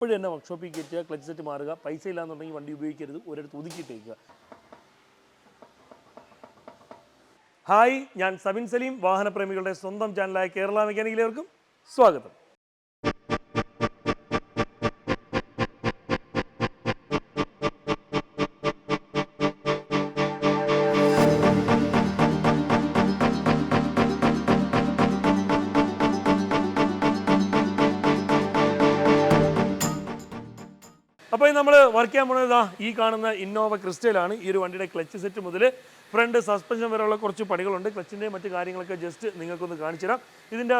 ഇപ്പോഴും തന്നെ വർക്ക്ഷോപ്പിൽ കയറ്റുക ക്ലച്ച് സെറ്റ് മാറുക പൈസ ഇല്ലാന്നുണ്ടെങ്കിൽ വണ്ടി ഉപയോഗിക്കരുത് ഒരിടത്ത് ഒതുക്കിയിട്ടേക്കുക. ഹായ് ഞാൻ സബിൻ സലീം വാഹനപ്രേമികളുടെ സ്വന്തം ചാനലായ കേരള മെക്കാനിക്കിലേവർക്കും സ്വാഗതം. അപ്പോൾ നമ്മൾ വർക്ക് ചെയ്യാൻ പോകുന്നത് ഇതാ ഈ കാണുന്ന ഇന്നോവ ക്രിസ്റ്റയിലാണ് ഈ ഒരു വണ്ടിയുടെ ക്ലച്ച് സെറ്റ് മുതൽ ഫ്രണ്ട് സസ്പെൻഷൻ വരെയുള്ള കുറച്ച് പണികളുണ്ട്. ക്ലച്ചിന്റെ മറ്റു കാര്യങ്ങളൊക്കെ ജസ്റ്റ് നിങ്ങൾക്കൊന്ന് കാണിച്ചു തരാം. ഇതിന്റെ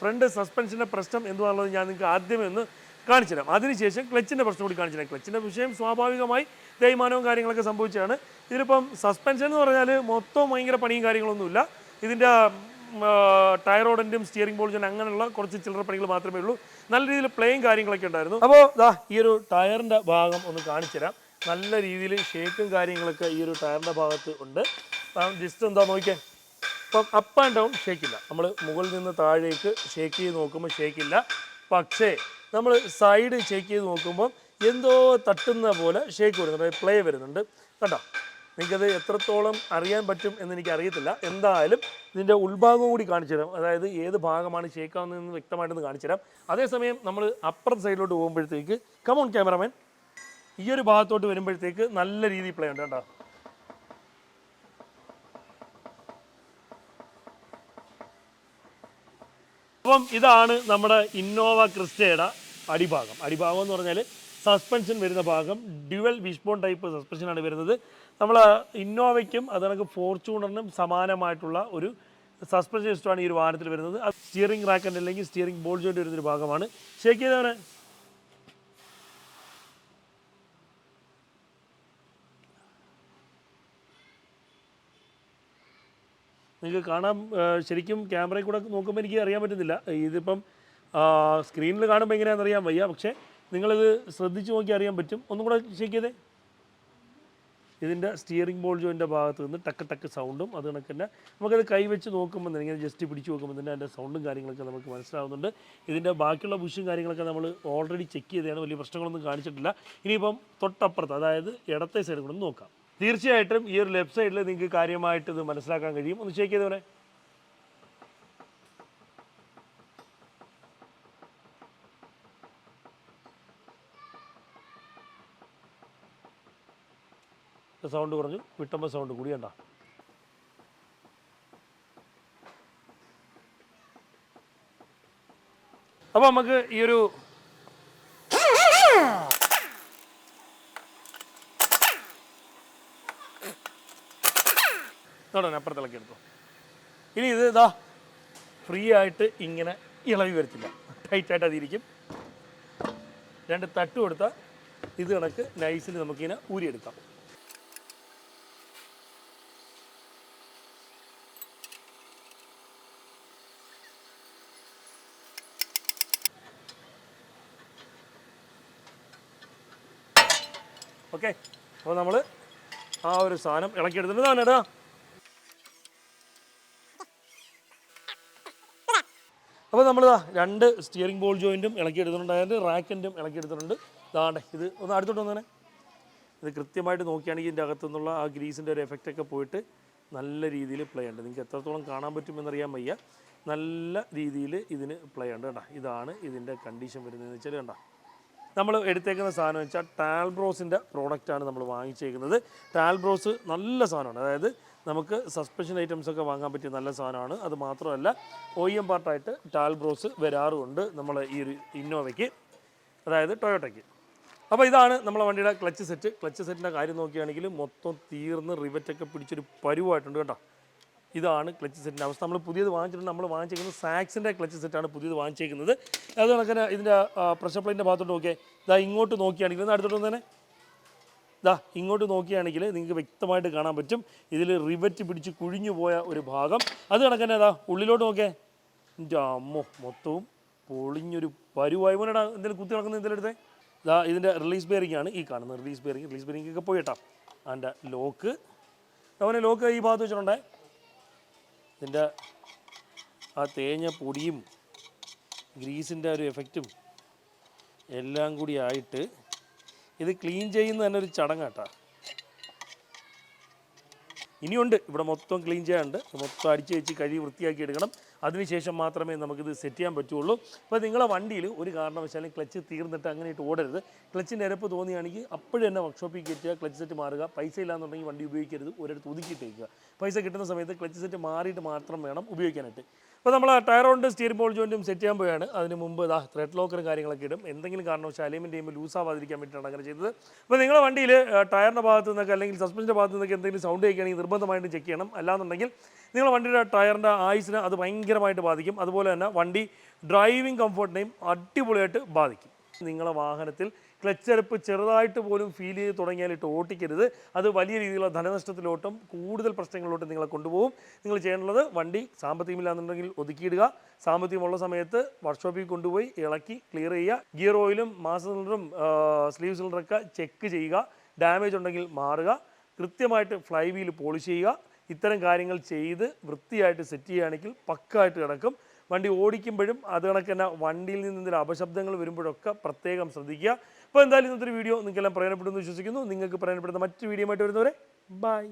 ഫ്രണ്ട് സസ്പെൻഷന്റെ പ്രശ്നം എന്തുവാണുള്ളത് ഞാൻ നിങ്ങൾക്ക് ആദ്യമേ ഒന്ന് കാണിച്ചു തരാം. അതിനുശേഷം ക്ലച്ചിന്റെ പ്രശ്നം കൂടി കാണിച്ചു തരാം. ക്ലച്ചിന്റെ വിഷയം സ്വാഭാവികമായി തേയ്മാനവും കാര്യങ്ങളൊക്കെ സംഭവിച്ചതാണ്. ഇതിലിപ്പം സസ്പെൻഷൻ എന്ന് പറഞ്ഞാൽ മൊത്തം ഭയങ്കര പണിയും കാര്യങ്ങളൊന്നുമില്ല. ഇതിന്റെ ടയർ ഓടന്റെയും സ്റ്റിയറിംഗ് ബോൾജിന്റെ അങ്ങനെയുള്ള കുറച്ച് ചില്ലറ പണികൾ മാത്രമേ ഉള്ളൂ. നല്ല രീതിയിൽ പ്ലേയും കാര്യങ്ങളൊക്കെ ഉണ്ടായിരുന്നു. അപ്പോൾ ദാ ഈ ഒരു ടയറിന്റെ ഭാഗം ഒന്ന് കാണിച്ചു തരാം. നല്ല രീതിയിൽ ഷേക്കും കാര്യങ്ങളൊക്കെ ഈ ഒരു ടയറിന്റെ ഭാഗത്ത് ഉണ്ട്. ജസ്റ്റ് എന്താ നോക്കിയേ ഇപ്പം അപ്പ് ആൻഡ് ഡൗൺ ഷേക്കില്ല നമ്മൾ മുകളിൽ നിന്ന് താഴേക്ക് ഷേക്ക് ചെയ്ത് നോക്കുമ്പോൾ ഷേക്കില്ല പക്ഷേ നമ്മൾ സൈഡ് ഷേക്ക് ചെയ്ത് നോക്കുമ്പോൾ എന്തോ തട്ടുന്ന പോലെ ഷേക്ക് വരുന്നുണ്ട്. പ്ലേ വരുന്നുണ്ട്. കണ്ടോ? നിങ്ങൾക്കത് എത്രത്തോളം അറിയാൻ പറ്റും എന്ന് എനിക്ക് അറിയത്തില്ല. എന്തായാലും ഇതിന്റെ ഉൾഭാഗം കൂടി കാണിച്ചു തരാം. അതായത് ഏത് ഭാഗമാണ് ഷേക്കാവുന്നതെന്ന് വ്യക്തമായിട്ടൊന്ന് കാണിച്ചു തരാം. അതേസമയം നമ്മൾ അപ്പുറത്തെ സൈഡിലോട്ട് പോകുമ്പോഴത്തേക്ക് കമോൺ ക്യാമറമാൻ ഈ ഒരു ഭാഗത്തോട്ട് വരുമ്പോഴത്തേക്ക് നല്ല രീതിയിൽ പ്ലേ ഉണ്ട് കേട്ടോ. അപ്പം ഇതാണ് നമ്മുടെ ഇന്നോവ ക്രിസ്റ്റയുടെ അടിഭാഗം. അടിഭാഗം എന്ന് പറഞ്ഞാൽ സസ്പെൻഷൻ വരുന്ന ഭാഗം ഡ്യുവൽ വിഷ്ബോൺ ടൈപ്പ് സസ്പെൻഷനാണ് വരുന്നത്. നമ്മൾ ഇന്നോവയ്ക്കും അത് കണക്ക് ഫോർച്യൂണറിനും സമാനമായിട്ടുള്ള ഒരു സസ്പെൻഷൻ സിസ്റ്റമാണ് ഈ ഒരു വാഹനത്തിൽ വരുന്നത്. സ്റ്റിയറിംഗ് റാക്കന്റെ അല്ലെങ്കിൽ സ്റ്റിയറിംഗ് ബോൾ ജോയിന്റ് വരുന്നൊരു ഭാഗമാണ്. ഷേക്ക് ചെയ്താണ് നിങ്ങൾക്ക് കാണാൻ ശരിക്കും ക്യാമറയിൽ കൂടെ നോക്കുമ്പോൾ എനിക്ക് അറിയാൻ പറ്റുന്നില്ല. ഇതിപ്പം സ്ക്രീനിൽ കാണുമ്പോൾ എങ്ങനെയാണെന്ന് അറിയാൻ വയ്യ. പക്ഷേ നിങ്ങളിത് ശ്രദ്ധിച്ച് നോക്കി അറിയാൻ പറ്റും. ഒന്നും കൂടെ ചെക്ക് ചെയ്തേ. ഇതിന്റെ സ്റ്റിയറിംഗ് ബോൾ ജോയിന്റെ ഭാഗത്ത് നിന്ന് ടക്ക് ടക്ക് സൗണ്ടും അത് കണക്ക് തന്നെ. നമുക്കത് കൈവച്ച് നോക്കുമ്പോൾ തന്നെ ഇങ്ങനെ ജസ്റ്റ് പിടിച്ച് നോക്കുമ്പോൾ തന്നെ അതിന്റെ സൗണ്ടും കാര്യങ്ങളൊക്കെ നമുക്ക് മനസ്സിലാവുന്നുണ്ട്. ഇതിന്റെ ബാക്കിയുള്ള ബുഷും കാര്യങ്ങളൊക്കെ നമ്മൾ ഓൾറെഡി ചെക്ക് ചെയ്തതാണ്. വലിയ പ്രശ്നങ്ങളൊന്നും കാണിച്ചിട്ടില്ല. ഇനിയിപ്പം തൊട്ടപ്പുറത്ത് അതായത് ഇടത്തെ സൈഡ് കൂടെ നോക്കാം. തീർച്ചയായിട്ടും ഈ ഒരു ലെഫ്റ്റ് സൈഡിൽ നിങ്ങൾക്ക് കാര്യമായിട്ട് ഇത് മനസ്സിലാക്കാൻ കഴിയും. ഒന്ന് ചെക്ക് ചെയ്തവനെ സൗണ്ട് കുറഞ്ഞു. വിട്ടുമ്പോൾ സൗണ്ട് കൂടി കണ്ട. അപ്പോൾ നമുക്ക് ഈ ഒരു അപ്പുറത്തിളക്കി എടുത്തു. ഇനി ഇത് ഇതാ ഫ്രീ ആയിട്ട് ഇങ്ങനെ ഇളവി വരത്തില്ല. ടൈറ്റായിട്ട് അതിരിക്കും. രണ്ട് തട്ട് കൊടുത്താൽ ഇത് കണക്ക് നൈസിൽ നമുക്കിങ്ങനെ ഊരിയെടുക്കാം. ഓക്കെ. അപ്പോൾ നമ്മൾ ആ ഒരു സാധനം ഇളക്കിയെടുത്തിട്ട് ഇതാണ് ഇടാ അപ്പോൾ നമ്മൾ രണ്ട് സ്റ്റിയറിംഗ് ബോൾ ജോയിന്റും ഇളക്കിയെടുത്തിട്ടുണ്ട്. അതിന്റെ റാക്കിന്റും ഇളക്കിയെടുത്തിട്ടുണ്ട്. ഇതാണ്ടെ ഇത് ഒന്ന് അടുത്തോട്ട് വന്നേ ഇത് കൃത്യമായിട്ട് നോക്കിയാണെങ്കിൽ ഇതിന്റെ അകത്തു നിന്നുള്ള ആ ഗ്രീസിന്റെ ഒരു എഫക്റ്റ് ഒക്കെ പോയിട്ട് നല്ല രീതിയിൽ പ്ലേ ഉണ്ട്. നിങ്ങൾക്ക് എത്രത്തോളം കാണാൻ പറ്റുമെന്നറിയാൻ വയ്യ. നല്ല രീതിയിൽ ഇതിന് പ്ലേ ഉണ്ട്. കേട്ടോ ഇതാണ് ഇതിന്റെ കണ്ടീഷൻ വരുന്നതെന്ന് വെച്ചാൽ കണ്ടോ? നമ്മൾ എടുത്തേക്കുന്ന സാധനം വെച്ചാൽ ടാൽബ്രോസിന്റെ പ്രോഡക്റ്റാണ് നമ്മൾ വാങ്ങിച്ചേക്കുന്നത്. ടാൽബ്രോസ് നല്ല സാധനമാണ്. അതായത് നമുക്ക് സസ്പെൻഷൻ ഐറ്റംസൊക്കെ വാങ്ങാൻ പറ്റിയ നല്ല സാധനമാണ്. അത് മാത്രമല്ല ഒ എം പാർട്ടായിട്ട് ടാൽബ്രോസ് വരാറുമുണ്ട് നമ്മൾ ഈ ഒരു ഇന്നോവയ്ക്ക്. അതായത് ടൊയോട്ടയ്ക്ക്. അപ്പോൾ ഇതാണ് നമ്മളെ വണ്ടിയുടെ ക്ലച്ച് സെറ്റ്. ക്ലച്ച് സെറ്റിന്റെ കാര്യം നോക്കുകയാണെങ്കിൽ മൊത്തം തീർന്ന് റിവറ്റൊക്കെ പിടിച്ചൊരു പരുവായിട്ടുണ്ട് കേട്ടോ. ഇതാണ് ക്ലച്ച് സെറ്റിന്റെ അവസ്ഥ. നമ്മൾ പുതിയത് വാങ്ങിച്ചിട്ടുണ്ട്. നമ്മൾ വാങ്ങിച്ചേക്കുന്നത് സാക്സിന്റെ ക്ലച്ച് സെറ്റാണ് പുതിയത് വാങ്ങിച്ചേക്കുന്നത്. അത് കണക്കിന് ഇതിന്റെ പ്രഷർ പ്ലേറ്റിന്റെ ഭാഗത്തോട്ട് നോക്കിയേ. ഇതാ ഇങ്ങോട്ട് നോക്കിയാണെങ്കിൽ ഇന്ന് അടുത്തോട്ട് തന്നെ ഇതാ ഇങ്ങോട്ട് നോക്കിയാണെങ്കിൽ നിങ്ങൾക്ക് വ്യക്തമായിട്ട് കാണാൻ പറ്റും. ഇതിൽ റിവറ്റ് പിടിച്ച് കുഴിഞ്ഞു പോയ ഒരു ഭാഗം. അത് കണക്കന്നെ അതാ ഉള്ളിലോട്ട് നോക്കേ എന്റെ അമ്മോ മൊത്തവും പൊളിഞ്ഞൊരു പരുവായി പോലെടാ എന്തെങ്കിലും കുത്തി നടക്കുന്ന എന്തെങ്കിലും എടുത്തേ? ഇതാ ഇതിന്റെ റിലീസ് ബെയറിംഗ് ആണ് ഈ കാണുന്നത് റിലീസ് ബെയറിംഗ് റിലീസ് ബെയറിംഗ് ഒക്കെ പോയിട്ടാ അതിന്റെ ലോക്ക് അവനെ ലോക്ക് ഈ ഭാഗത്ത് വെച്ചിട്ടുണ്ടേ. ഇതിന്റെ ആ തേഞ്ഞ പൊടിയും ഗ്രീസിന്റെ ഒരു എഫക്റ്റും എല്ലാം കൂടി ആയിട്ട് ഇത് ക്ലീൻ ചെയ്യുന്ന തന്നെ ഒരു ചടങ്ങാട്ടാ. ഇനിയുണ്ട്. ഇവിടെ മൊത്തം ക്ലീൻ ചെയ്യാനുണ്ട്. മൊത്തം അടിച്ച് വെച്ച് കഴുകി വൃത്തിയാക്കി എടുക്കണം. അതിനുശേഷം മാത്രമേ നമുക്കിത് സെറ്റ് ചെയ്യാൻ പറ്റുള്ളൂ. അപ്പോൾ നിങ്ങളുടെ വണ്ടിയിൽ ഒരു കാരണവശാലും ക്ലച്ച് തീർന്നിട്ട് അങ്ങനെ ഇട്ട് ഓടരുത് ക്ലച്ചിന്റെ ഇരപ്പ് തോന്നിയാണെങ്കിൽ അപ്പോഴും തന്നെ വർക്ക്ഷോപ്പിൽ കയറ്റുക ക്ലച്ച് സെറ്റ് മാറുക. പൈസ ഇല്ലാന്നുണ്ടെങ്കിൽ വണ്ടി ഉപയോഗിക്കരുത്. ഒരിടത്ത് ഒതുക്കിയിട്ടേക്കുക. പൈസ കിട്ടുന്ന സമയത്ത് ക്ലച്ച് സെറ്റ് മാറിയിട്ട് മാത്രം വേണം ഉപയോഗിക്കാനായിട്ട്. അപ്പോൾ നമ്മൾ ടയർ കൊണ്ട് സ്റ്റിയറിംഗ് ബോൾ ജോയിന്റും സെറ്റ് ചെയ്യാൻ പോയാണ് അതിന് മുമ്പ് ഇതാ ത്രെഡ് ലോക്കറും കാര്യങ്ങളൊക്കെ ഇടും. എന്തെങ്കിലും കാരണവശാൽ അലൈൻമെന്റ് ചെയ്യുമ്പോൾ ലൂസ് ആവാതിരിക്കാൻ വേണ്ടിയിട്ടാണ് അങ്ങനെ ചെയ്തത്. അപ്പോൾ നിങ്ങളുടെ വണ്ടിയിൽ ടയറിന്റെ ഭാഗത്ത് നിന്നൊക്കെ അല്ലെങ്കിൽ സസ്പെൻഷന്റെ ഭാഗത്ത് നിന്നൊക്കെ എന്തെങ്കിലും സൗണ്ട് കേൾക്കുകയാണെങ്കിൽ നിർബന്ധമായിട്ട് ചെക്ക് ചെയ്യണം. അല്ലാന്നുണ്ടെങ്കിൽ നിങ്ങളുടെ വണ്ടിയുടെ ടയറിന്റെ ആയുസിനെ അത് ഭയങ്കരമായിട്ട് ബാധിക്കും. അതുപോലെ തന്നെ വണ്ടി ഡ്രൈവിംഗ് കംഫർട്ടിനെയും അടിപൊളിയായിട്ട് ബാധിക്കും. നിങ്ങളുടെ വാഹനത്തിൽ ക്ലച്ചെടുപ്പ് ചെറുതായിട്ട് പോലും ഫീൽ ചെയ്ത് തുടങ്ങിയാലിട്ട് ഓട്ടിക്കരുത്. അത് വലിയ രീതിയിലുള്ള ധനനഷ്ടത്തിലോട്ടും കൂടുതൽ പ്രശ്നങ്ങളിലോട്ടും നിങ്ങളെ കൊണ്ടുപോകും. നിങ്ങൾ ചെയ്യേണ്ടത് വണ്ടി സാമ്പത്തികമില്ലാന്നുണ്ടെങ്കിൽ ഒതുക്കിയിടുക. സാമ്പത്തികമുള്ള സമയത്ത് വർക്ക്ഷോപ്പിൽ കൊണ്ടുപോയി ഇളക്കി ക്ലിയർ ചെയ്യുക. ഗിയർ ഓയിലും മാസ സിലിണ്ടറും സ്ലീവ് സിലിണ്ടറൊക്കെ ചെക്ക് ചെയ്യുക. ഡാമേജ് ഉണ്ടെങ്കിൽ മാറുക. കൃത്യമായിട്ട് ഫ്ലൈ വീൽ പോളിഷ് ചെയ്യുക. ഇത്തരം കാര്യങ്ങൾ ചെയ്ത് വൃത്തിയായിട്ട് സെറ്റ് ചെയ്യുകയാണെങ്കിൽ പക്കായിട്ട് കിടക്കും. വണ്ടി ഓടിക്കുമ്പോഴും അത് കണക്ക് തന്നെ വണ്ടിയിൽ നിന്ന് എന്തെങ്കിലും അപശബ്ദങ്ങൾ വരുമ്പോഴൊക്കെ പ്രത്യേകം ശ്രദ്ധിക്കുക. അപ്പോൾ എന്തായാലും ഇന്നത്തെ വീഡിയോ നിങ്ങൾക്കെല്ലാം പ്രയോജനപ്പെടുമെന്ന് വിശ്വസിക്കുന്നു. നിങ്ങൾക്ക് പ്രയോജനപ്പെടുന്ന മറ്റു വീഡിയോ ആയിട്ട് വരുന്നവരെ ബൈ